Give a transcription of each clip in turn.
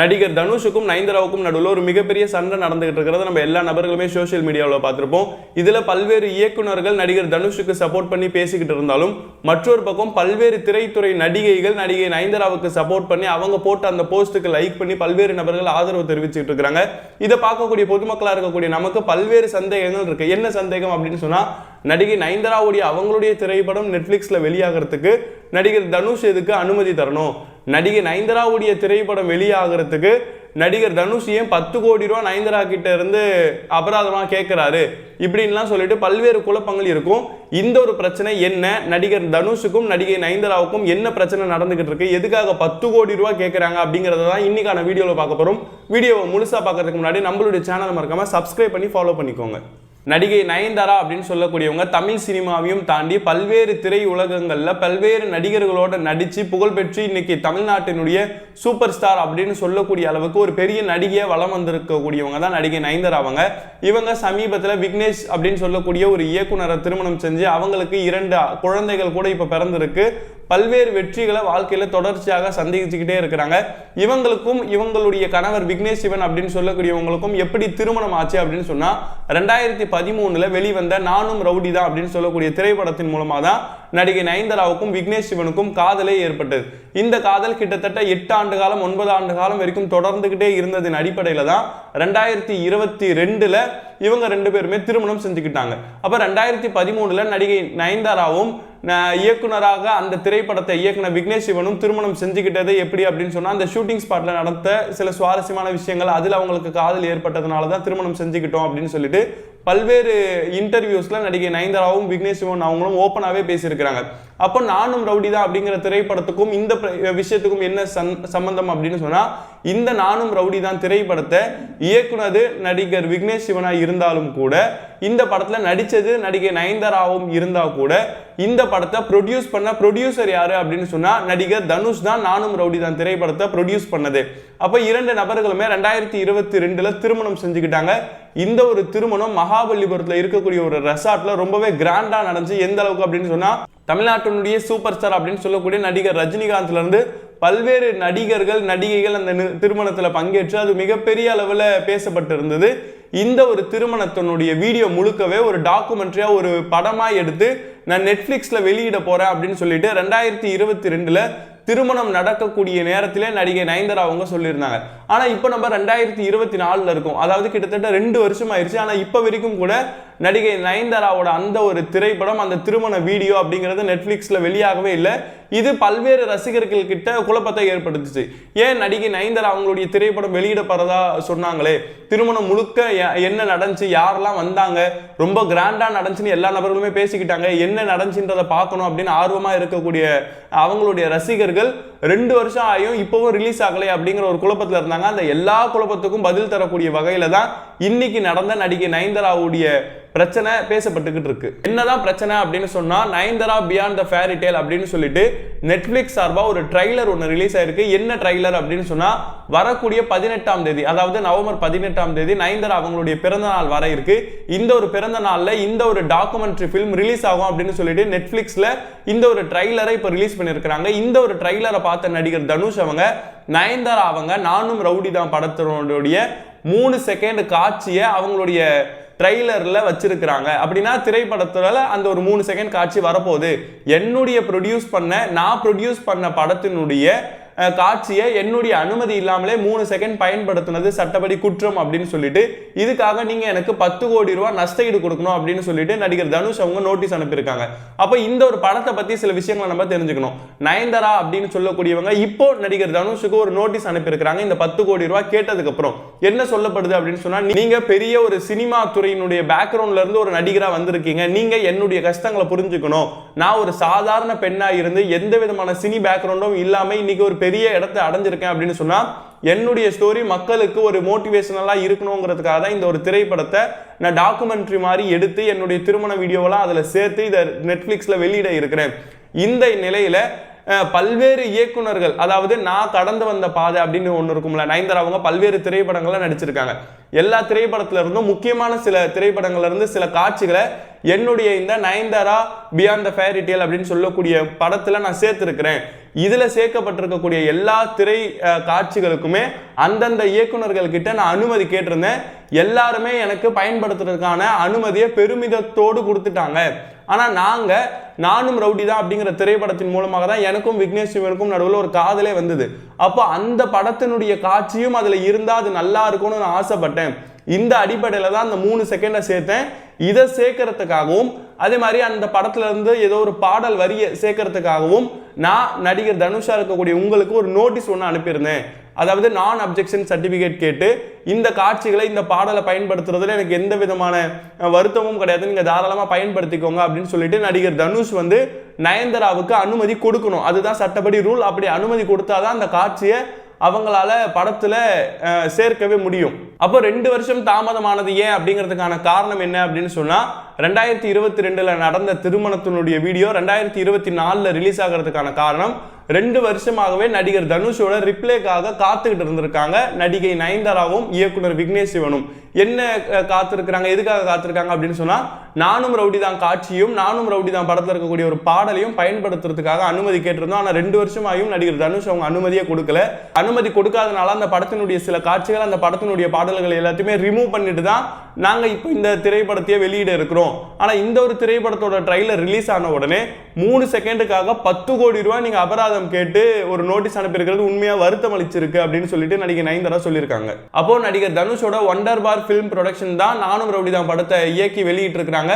நடிகர் தனுஷுக்கும் நயன்தாராவுக்கும் நடுவில் ஒரு மிகப்பெரிய சண்டை நடந்துகிட்டு இருக்கிறத நம்ம எல்லா நபர்களுமே சோஷியல் மீடியாவில் பார்த்துருப்போம். இதில் பல்வேறு இயக்குனர்கள் நடிகர் தனுஷுக்கு சப்போர்ட் பண்ணி பேசிக்கிட்டு இருந்தாலும் மற்றொரு பக்கம் பல்வேறு திரைத்துறை நடிகைகள் நடிகை நயன்தாராவுக்கு சப்போர்ட் பண்ணி அவங்க போட்ட அந்த போஸ்ட்டுக்கு லைக் பண்ணி பல்வேறு நபர்கள் ஆதரவு தெரிவிச்சுட்டு இருக்கிறாங்க. இதை பார்க்கக்கூடிய பொதுமக்களாக இருக்கக்கூடிய நமக்கு பல்வேறு சந்தேகங்கள் இருக்கு. என்ன சந்தேகம் அப்படின்னு சொன்னால் நடிகை நயன்தாராவுடைய அவங்களுடைய திரைப்படம் நெட்ஃப்ளிக்ஸில் வெளியாகிறதுக்கு நடிகர் தனுஷ் எதுக்கு அனுமதி தரணும்? நடிகை நயன்தாராவுடைய திரைப்படம் வெளியாகிறதுக்கு நடிகர் தனுஷ் ஏன் பத்து கோடி ரூபா நயன்தாரா கிட்ட இருந்து அபராதமாக கேட்குறாரு இப்படின்லாம் சொல்லிட்டு பல்வேறு குழப்பங்கள் இருக்கும். இந்த ஒரு பிரச்சனை என்ன? நடிகர் தனுஷுக்கும் நடிகை நயன்தாராவுக்கும் என்ன பிரச்சனை நடந்துகிட்டு இருக்கு? எதுக்காக பத்து கோடி ரூபா கேட்குறாங்க அப்படிங்கிறத தான் இன்னைக்கான வீடியோவில் பார்க்க போகிறோம் வீடியோவை முழுசாக பார்க்கறதுக்கு முன்னாடி நம்மளுடைய சேனலை மறக்காமல் சப்ஸ்கிரைப் பண்ணி ஃபாலோ பண்ணிக்கோங்க. நடிகை நயன்தாரா அப்படின்னு சொல்லக்கூடியவங்க தமிழ் சினிமாவையும் தாண்டி பல்வேறு திரை உலகங்களில் பல்வேறு நடிகர்களோட நடித்து புகழ்பெற்று இன்னைக்கு தமிழ்நாட்டினுடைய சூப்பர் ஸ்டார் அப்படின்னு சொல்லக்கூடிய அளவுக்கு ஒரு பெரிய நடிகையை வளம் வந்திருக்கக்கூடியவங்க தான் நடிகை நயன்தாரா அவங்க. இவங்க சமீபத்தில் விக்னேஷ் அப்படின்னு சொல்லக்கூடிய ஒரு இயக்குனரை திருமணம் செஞ்சு அவங்களுக்கு இரண்டு குழந்தைகள் கூட இப்போ பிறந்திருக்கு. பல்வேறு வெற்றிகளை வாழ்க்கையில் தொடர்ச்சியாக சந்திச்சுக்கிட்டே இருக்கிறாங்க. இவங்களுக்கும் இவங்களுடைய கணவர் விக்னேஷ் சிவன் அப்படின்னு சொல்லக்கூடியவங்களுக்கும் எப்படி திருமணம் ஆச்சு அப்படின்னு சொன்னால் ரெண்டாயிரத்தி பதிமூணில் வெளிவந்த நானும் ரவுடி தான் அப்படின்னு சொல்லக்கூடிய திரைப்படத்தின் மூலமாக தான் நடிகை நயன்தாராவுக்கும் விக்னேஷ் சிவனுக்கும் காதலே ஏற்பட்டது. இந்த காதல் கிட்டத்தட்ட எட்டு ஆண்டு காலம் ஒன்பது ஆண்டு காலம் வரைக்கும் தொடர்ந்துக்கிட்டே இருந்ததின் அடிப்படையில் தான் ரெண்டாயிரத்தி இருபத்தி ரெண்டில் இவங்க ரெண்டு பேருமே திருமணம் செஞ்சுக்கிட்டாங்க. அப்போ ரெண்டாயிரத்தி பதிமூணில் நடிகை நயன்தாராவும் இயக்குனராக அந்த திரைப்படத்தை இயக்குனர் விக்னேஷ் சிவனும் திருமணம் செஞ்சுக்கிட்டது எப்படி அப்படின்னு சொன்னால் அந்த ஷூட்டிங் ஸ்பாட்டில் நடந்த சில சுவாரஸ்யமான விஷயங்கள் அதில் அவங்களுக்கு காதல் ஏற்பட்டதுனால தான் திருமணம் செஞ்சுக்கிட்டோம் அப்படின்னு சொல்லிட்டு பல்வேறு இன்டர்வியூஸில் நடிகை நயன்தாராவும் விக்னேஷ் சிவன் அவங்களும் ஓப்பனாகவே பேசியிருக்கிறாங்க. அப்போ நானும் ரவுடி தான் அப்படிங்கிற திரைப்படத்துக்கும் இந்த விஷயத்துக்கும் என்ன சந் சம்பந்தம் அப்படின்னு சொன்னால் இந்த நானும் ரவுடி தான் திரைப்படத்தை இயக்குனது நடிகர் விக்னேஷ் சிவனாக இருந்தாலும் கூட இந்த படத்தில் நடித்தது நடிகை நயன்தாராவும் இருந்தால் கூட இந்த படத்தை ப்ரொடியூஸ் பண்ண ப்ரொடியூசர் யார் அப்படின்னு சொன்னால் நடிகர் தனுஷ் தான். நானும் ரவுடி தான் திரைப்படத்தை ப்ரொடியூஸ் பண்ணது. அப்போ இரண்டு நபர்களுமே ரெண்டாயிரத்தி இருபத்தி ரெண்டில் திருமணம் செஞ்சுக்கிட்டாங்க. இந்த ஒரு திருமணம் மகாபலிபுரத்தில் இருக்கக்கூடிய ஒரு ரெசார்ட்ல ரொம்பவே கிராண்டாக நடந்துச்சு. எந்த அளவுக்கு அப்படின்னு சொன்னால் தமிழ்நாட்டினுடைய சூப்பர் ஸ்டார் அப்படின்னு சொல்லக்கூடிய நடிகர் ரஜினிகாந்த்லேருந்து பல்வேறு நடிகர்கள் நடிகைகள் அந்த நி- பங்கேற்று அது மிகப்பெரிய அளவில் பேசப்பட்டு இருந்தது இந்த ஒரு திருமணத்தினுடைய வீடியோ முழுக்கவே ஒரு டாக்குமெண்ட்ரியாக ஒரு படமாக எடுத்து நான் நெட்ஃப்ளிக்ஸில் வெளியிட போகிறேன் அப்படின்னு சொல்லிட்டு ரெண்டாயிரத்தி இருபத்தி ரெண்டில் திருமணம் நடக்கக்கூடிய நேரத்திலே நடிகை நயன்தாரா அவங்க சொல்லியிருந்தாங்க. ஆனால் இப்போ நம்ம ரெண்டாயிரத்தி இருபத்தி நாலுல இருக்கோம். அதாவது கிட்டத்தட்ட ரெண்டு வருஷம் ஆயிடுச்சு ஆனால் இப்போ வரைக்கும் கூட நடிகை நயன்தாராவோட அந்த ஒரு திரைப்படம் அந்த திருமண வீடியோ அப்படிங்கிறது நெட்ஃப்ளிக்ஸில் வெளியாகவே இல்லை. இது பல்வேறு ரசிகர்கள் கிட்ட குழப்பத்தை ஏற்படுத்துச்சு. ஏன் நடிகை நயன்தாரா அவங்களுடைய திரைப்படம் வெளியிடப்படுறதா சொன்னாங்களே? திருமணம் முழுக்க எ- என்ன நடந்துச்சு? யாரெல்லாம் வந்தாங்க? ரொம்ப கிராண்டாக நடந்துச்சுன்னு எல்லா நபர்களுமே பேசிக்கிட்டாங்க. என்ன நடந்துச்சுன்றதை பார்க்கணும் அப்படின்னு ஆர்வமாக இருக்கக்கூடிய அவங்களுடைய ரசிகர்கள் ரெண்டு வருஷம் ஆகியும் இப்போவும் ரிலீஸ் ஆகலை அப்படிங்கிற ஒரு குழப்பத்தில் இருந்தாங்க. அந்த எல்லா குழப்பத்துக்கும் பதில் தரக்கூடிய வகையில தான் இன்னைக்கு நடந்த நடிகை நயன்தாராவுடைய பிரச்சனை பேசப்பட்டுக்கிட்டு இருக்கு. என்னதான் பிரச்சனை அப்படின்னு சொன்னா Nayanthara beyond the fairy tale அப்படின்னு சொல்லிட்டு நெட்ஃபிளிக்ஸ் சார்பா ஒரு ட்ரைலர் ஒன்று ரிலீஸ் ஆயிருக்கு. என்ன ட்ரைலர் அப்படின்னு சொன்னா வரக்கூடிய பதினெட்டாம் தேதி அதாவது நவம்பர் பதினெட்டாம் தேதி நயன்தாரா அவங்களுடைய பிறந்த நாள் வர இருக்கு. இந்த ஒரு பிறந்த நாள்ல இந்த ஒரு டாக்குமெண்ட்ரி ஃபிலிம் ரிலீஸ் ஆகும் அப்படின்னு சொல்லிட்டு நெட்ஃபிளிக்ஸ்ல இந்த ஒரு ட்ரைலரை இப்போ ரிலீஸ் பண்ணியிருக்கிறாங்க. இந்த ஒரு ட்ரைலரை பார்த்த நடிகர் தனுஷ் அவங்க நயன்தாரா அவங்க நானும் ரவுடி தான் படத்தினுடைய மூணு செகண்ட் காட்சியை அவங்களுடைய ட்ரெய்லரில் வச்சிருக்கிறாங்க. அப்படின்னா திரைப்படத்துல அந்த ஒரு மூணு செகண்ட் காட்சி வரப்போகுது. என்னுடைய ப்ரொடியூஸ் பண்ண நான் ப்ரொடியூஸ் பண்ண படத்தினுடைய காட்சியை என்னுடைய அனுமதி இல்லாமலே மூணு செகண்ட் பயன்படுத்தினது சட்டப்படி குற்றம் அப்படின்னு சொல்லிட்டு இதுக்காக நீங்க எனக்கு பத்து கோடி ரூபாய் நஷ்டஈடு கொடுக்கணும் அப்படின்னு சொல்லிட்டு நடிகர் தனுஷ் அவங்க நோட்டீஸ் அனுப்பியிருக்காங்க. அப்போ இந்த ஒரு படத்தை பத்தி சில விஷயங்களை நம்ம தெரிஞ்சுக்கணும். நயன்தாரா அப்படின்னு சொல்லக்கூடியவங்க இப்போ நடிகர் தனுஷுக்கு ஒரு நோட்டீஸ் அனுப்பியிருக்கிறாங்க. இந்த பத்து கோடி ரூபாய் கேட்டதுக்கு அப்புறம் என்ன சொல்லப்படுது அப்படின்னு சொன்னா நீங்க பெரிய ஒரு சினிமா துறையினுடைய பேக்ரவுண்ட்ல இருந்து ஒரு நடிகரா வந்திருக்கீங்க. நீங்க என்னுடைய கஷ்டங்களை புரிஞ்சுக்கணும். நான் ஒரு சாதாரண பெண்ணா இருந்து எந்த விதமான சினி பேக்ரவுண்டும் இல்லாம இன்னைக்கு ஒரு பெரிய இடத்தை அடைஞ்சிருக்கேன் அப்படின்னு சொன்னால் என்னுடைய ஸ்டோரி மக்களுக்கு ஒரு மோட்டிவேஷனலாக இருக்கணுங்கிறதுக்காக தான் இந்த ஒரு திரைப்படத்தை நான் டாக்குமெண்ட்ரி மாதிரி எடுத்து என்னுடைய திருமண வீடியோவெல்லாம் அதில் சேர்த்து இதை நெட்ஃப்ளிக்ஸில் வெளியிட இருக்கிறேன். இந்த நிலையில் பல்வேறு இயக்குனர்கள் அதாவது நான் கடந்து வந்த பாதை அப்படின்னு ஒன்று இருக்கும்ல நயன்தாரா அவங்க பல்வேறு திரைப்படங்கள்ல நடிச்சிருக்காங்க. எல்லா திரைப்படத்துல இருந்தும் முக்கியமான சில திரைப்படங்கள்ல இருந்து சில காட்சிகளை என்னுடைய இந்த Nayanthara beyond the fairy tale அப்படின்னு சொல்லக்கூடிய படத்துல நான் சேர்த்திருக்கிறேன். இதுல சேர்க்கப்பட்டிருக்கக்கூடிய எல்லா திரை காட்சிகளுக்குமே அந்தந்த இயக்குனர்கள் கிட்ட நான் அனுமதி கேட்டிருந்தேன். எல்லாருமே எனக்கு பயன்படுத்துறதுக்கான அனுமதியை பெருமிதத்தோடு கொடுத்துட்டாங்க. ஆனால் நாங்கள் நானும் ரவுடி தான் அப்படிங்கிற திரைப்படத்தின் மூலமாக தான் எனக்கும் விக்னேஷ் சிவனுக்கும் நடுவில் ஒரு காதலே வந்தது. அப்போ அந்த படத்தினுடைய காட்சியும் அதில் இருந்தால் அது நல்லா இருக்கும்னு நான் ஆசைப்பட்டேன். இந்த அடிப்படையில் தான் அந்த மூணு செகண்டை சேர்த்தேன். இதை சேர்க்கறதுக்காகவும் அதே மாதிரி அந்த படத்துல இருந்து ஏதோ ஒரு பாடல் வரியை சேர்க்கறதுக்காகவும் நான் நடிகர் தனுஷா இருக்கக்கூடிய உங்களுக்கு ஒரு நோட்டீஸ் ஒன்று அனுப்பியிருந்தேன். அதாவது நான் அப்ஜெக்ஷன் சர்டிஃபிகேட் கேட்டு இந்த காட்சிகளை இந்த பாடலை பயன்படுத்துறதுல எனக்கு எந்த விதமான வருத்தமும் கிடையாது. நீங்கள் தாராளமாக பயன்படுத்திக்கோங்க அப்படின்னு சொல்லிட்டு நடிகர் தனுஷ் வந்து நயன்தாராவுக்கு அனுமதி கொடுக்கணும். அதுதான் சட்டப்படி ரூல். அப்படி அனுமதி கொடுத்தாதான் அந்த காட்சியை அவங்களால படத்துல சேர்க்கவே முடியும். அப்போ ரெண்டு வருஷம் தாமதமானது ஏன் அப்படிங்கிறதுக்கான காரணம் என்ன அப்படின்னு சொன்னா ரெண்டாயிரத்தி இருபத்தி ரெண்டில் நடந்த திருமணத்தினுடைய வீடியோ ரெண்டாயிரத்தி இருபத்தி நாலில் ரிலீஸ் ஆகிறதுக்கான காரணம் ரெண்டு வருஷமாகவே நடிகர் தனுஷோட ரிப்ளேக்காக காத்துக்கிட்டு இருந்திருக்காங்க. நடிகை நயன்தாராவும் இயக்குனர் விக்னேஷ் சிவனும். என்ன காத்திருக்கிறாங்க எதுக்காக காத்திருக்காங்க அப்படின்னு சொன்னால் நானும் ரவுடி தான் காட்சியும் நானும் ரவுடி தான் படத்தில் இருக்கக்கூடிய ஒரு பாடலையும் பயன்படுத்துறதுக்காக அனுமதி கேட்டிருந்தோம். ஆனால் ரெண்டு வருஷமாயும் நடிகர் தனுஷ் அவங்க அனுமதியே கொடுக்கல. அனுமதி கொடுக்காதனால அந்த படத்தினுடைய சில காட்சிகள் அந்த படத்தினுடைய பாடல்கள் எல்லாத்தையுமே ரிமூவ் பண்ணிட்டு தான் நாங்கள் இப்போ இந்த திரைப்படத்தையே வெளியிட இருக்கிறோம். ஆனால் இந்த ஒரு திரைப்படத்தோட ட்ரைலர் ரிலீஸ் ஆன உடனே மூணு செகண்டுக்காக பத்து கோடி ரூபாய் நீங்கள் அபராதம் கேட்டு ஒரு நோட்டீஸ் அனுப்பியிருக்கிறது உண்மையாக வருத்தம் அளிச்சிருக்கு அப்படின்னு சொல்லிட்டு நடிகர் நயன்தாரா சொல்லியிருக்காங்க. அப்போ நடிகர் தனுஷோட ஒண்டர் பார் ஃபிலிம் ப்ரொடக்ஷன் தான் நானும் ரவுடி தான் படத்தை இயக்கி வெளியிட்டு இருக்கிறாங்க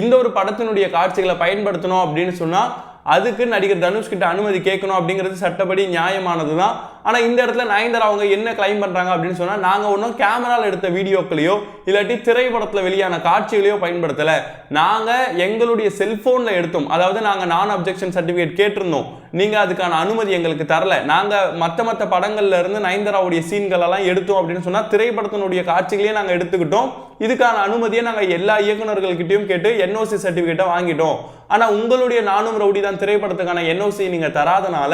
இந்த ஒரு படத்தினுடைய காட்சிகளை பயன்படுத்தணும் அப்படின்னு சொன்னால் அதுக்கு நடிகர் தனுஷ்கிட்ட அனுமதி கேட்கணும் அப்படிங்கிறது சட்டப்படி நியாயமானது தான் ஆனால் இந்த இடத்துல நயன்தாரா அவங்க என்ன கிளைம் பண்ணுறாங்க அப்படின்னு சொன்னால் நாங்கள் ஒன்றும் கேமராவில் எடுத்த வீடியோக்களையோ இல்லாட்டி திரைப்படத்தில் வெளியான காட்சிகளையோ பயன்படுத்தலை. நாங்கள் எங்களுடைய செல்ஃபோனில் எடுத்தோம். அதாவது நாங்கள் நான் அப்ஜெக்ஷன் சர்டிஃபிகேட் கேட்டிருந்தோம். நீங்கள் அதுக்கான அனுமதி எங்களுக்கு தரல. நாங்கள் மற்ற மற்ற படங்கள்ல இருந்து நயன்தாராவுடைய சீன்களெல்லாம் எடுத்தோம் அப்படின்னு சொன்னால் திரைப்படத்தினுடைய காட்சிகளையே நாங்கள் எடுத்துக்கிட்டோம். இதுக்கான அனுமதியை நாங்கள் எல்லா இயக்குநர்கள்கிட்டையும் கேட்டு என்ஓசி சர்டிஃபிகேட்டை வாங்கிட்டோம். ஆனால் உங்களுடைய நானும் ரவுடி தான் திரைப்படத்துக்கான என்ஓசி நீங்கள் தராதனால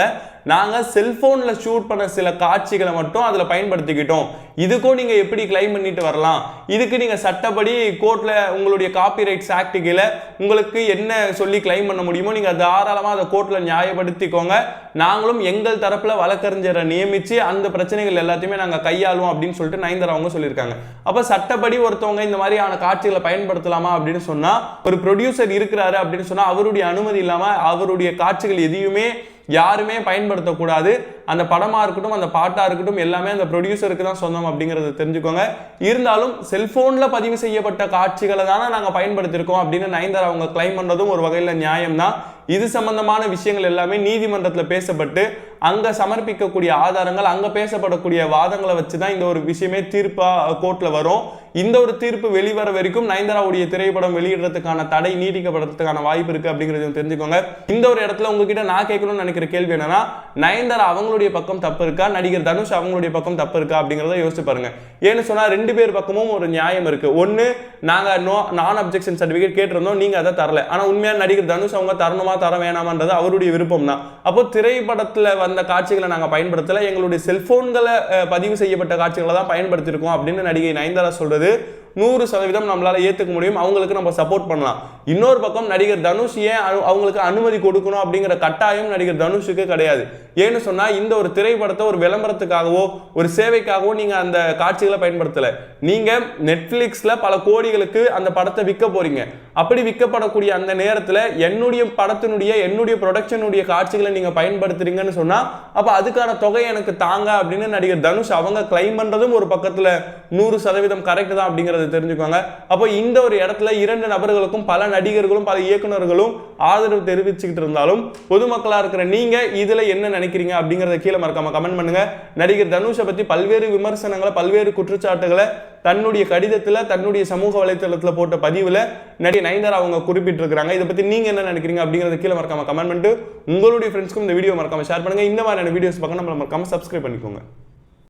நாங்கள் செல்ஃபோனில் ஷூட் பண்ண சில காட்சிகளை மட்டும் அதில் பயன்படுத்திக்கிட்டோம். இதுக்கும் நீங்கள் எப்படி கிளைம் பண்ணிட்டு வரலாம்? இதுக்கு நீங்கள் சட்டப்படி கோர்ட்டில் உங்களுடைய காப்பிரைட்ஸ் ஆக்ட் கீழே உங்களுக்கு என்ன சொல்லி கிளைம் பண்ண முடியுமோ நீங்கள் தாராளமாக அதை கோர்ட்டில் நியாயப்படுத்திக்கோங்க. நாங்களும் எங்கள் தரப்பில் வழக்கறிஞரை நியமித்து அந்த பிரச்சனைகள் எல்லாத்தையுமே நாங்கள் கையாளுவோம் அப்படின்னு சொல்லிட்டு நயன்தாரா அவங்க சொல்லியிருக்காங்க. அப்போ சட்டப்படி ஒருத்தவங்க இந்த மாதிரியான காட்சிகளை பயன்படுத்தலாமா அப்படின்னு சொன்னால் ஒரு ப்ரொடியூசர் இருக்கிறாரு அப்படின்னு சொன்னால் அவருடைய அனுமதி இல்லாமல் அவருடைய காட்சிகள் எதையுமே யாருமே பயன்படுத்தக்கூடாது. அந்த படமாக இருக்கட்டும் அந்த பாட்டாக இருக்கட்டும் எல்லாமே அந்த ப்ரொடியூசருக்கு தான் சொந்தம் அப்படிங்கறத தெரிஞ்சுக்கோங்க. இருந்தாலும் செல்ஃபோனில் பதிவு செய்யப்பட்ட காட்சிகளை தானே நாங்கள் பயன்படுத்தியிருக்கோம் அப்படின்னு நயன்தாரா அவங்க கிளைம் பண்ணுறதும் ஒரு வகையில் நியாயம் தான் இது சம்பந்தமான விஷயங்கள் எல்லாமே நீதிமன்றத்தில் பேசப்பட்டு அங்கே சமர்ப்பிக்கக்கூடிய ஆதாரங்கள் அங்கே பேசப்படக்கூடிய வாதங்களை வச்சு தான் இந்த ஒரு விஷயமே தீர்ப்பாக கோர்ட்டில் வரும். இந்த ஒரு தீர்ப்பு வெளிவர வரைக்கும் நயன்தாராவுடைய திரைப்படம் வெளியிடுறதுக்கான தடை நீட்டிக்கப்படுறதுக்கான வாய்ப்பு இருக்குது அப்படிங்கறதையும் தெரிஞ்சுக்கோங்க. இந்த ஒரு இடத்துல உங்ககிட்ட நான் கேட்கணும்னு நினைக்கிற கேள்வி என்னன்னா நயன்தாரா அவங்களுடைய பக்கம் தப்பு இருக்கா நடிகர் தனுஷ் அவங்களுடைய பக்கம் தப்பு இருக்கா அப்படிங்கிறத யோசிச்சு பாருங்க. ஏன்னு சொன்னா ரெண்டு பேர் பக்கமும் ஒரு நியாயம் இருக்கு. ஒன்று நாங்க நோ நான் அப்ஜெக்ஷன் சர்டிபிகேட் கேட்டிருந்தோம் நீங்க அதை தரல. ஆனா உண்மையான நடிகர் தனுஷ் அவங்க தரணுமா தர வேணாமான்றது அவருடைய விருப்பம் தான். அப்போ திரைப்படத்துல வந்த காட்சிகளை நாங்க பயன்படுத்தல. எங்களுடைய செல்போன்களை பதிவு செய்யப்பட்ட காட்சிகளை தான் பயன்படுத்தியிருக்கோம் அப்படின்னு நடிகை நயன்தாரா சொல்றது. நூறு சதவீதம் நம்மளால ஏத்துக்க முடியும். அவங்களுக்கு நம்ம சப்போர்ட் பண்ணலாம். இன்னொரு பக்கம் நடிகர் தனுஷ் ஏன் அனு- அவங்களுக்கு அனுமதி கொடுக்கணும் அப்படிங்கிற கட்டாயம் நடிகர் தனுஷுக்கு கிடையாது. ஏன்னு சொன்னால் இந்த ஒரு திரைப்படத்தை ஒரு விளம்பரத்துக்காகவோ ஒரு சேவைக்காகவோ நீங்கள் அந்த காட்சிகளை பயன்படுத்தலை. நீங்கள் நெட்ஃப்ளிக்ஸில் பல கோடிகளுக்கு அந்த படத்தை விற்க போறீங்க. அப்படி விற்கப்படக்கூடிய அந்த நேரத்தில் என்னுடைய படத்தினுடைய என்னுடைய ப்ரொடக்ஷனுடைய காட்சிகளை நீங்கள் பயன்படுத்துறீங்கன்னு சொன்னால் அப்போ அதுக்கான தொகை எனக்கு தாங்க அப்படின்னு நடிகர் தனுஷ் அவங்க கிளைம் பண்ணுறதும் ஒரு பக்கத்தில் நூறு சதவீதம் கரெக்ட் தான் அப்படிங்கிற தெரிஞ்சுக்கோங்க. அப்போ இந்த ஒரு இடத்துல இரண்டு நபர்களுக்கும் பல நடிகர்களும் பல இயக்குனர்களும் ஆதரவு தெரிவிச்சுக்கிட்டு இருந்தாலும் பொதுமக்களாக இருக்கிற நீங்கள் இதில் என்ன நினைக்கிறீங்க அப்படிங்கிறத கீழே மறக்காம கமெண்ட் பண்ணுங்க. நடிகர் தனுஷை பற்றி பல்வேறு விமர்சனங்களை பல்வேறு குற்றச்சாட்டுகளை தன்னுடைய கடிதத்தில் தன்னுடைய சமூக வலைத்தளத்தில் போட்ட பதிவில் நடிகை நயன்தாரா அவங்க குறிப்பிட்டிருக்கிறாங்க. இதை பற்றி நீங்க என்ன நினைக்கிறீங்க அப்படிங்கிறத கீழே மறக்காம கமெண்ட் பண்ணிட்டு உங்களுடைய ஃப்ரெண்ட்ஸ்க்கும் இந்த வீடியோ மறக்காம ஷேர் பண்ணுங்க. இந்த மாதிரியான வீடியோஸ் பார்க்க நம்ம மறக்காம சப்ஸ்கிரைப் பண்ணிக்கோங்க.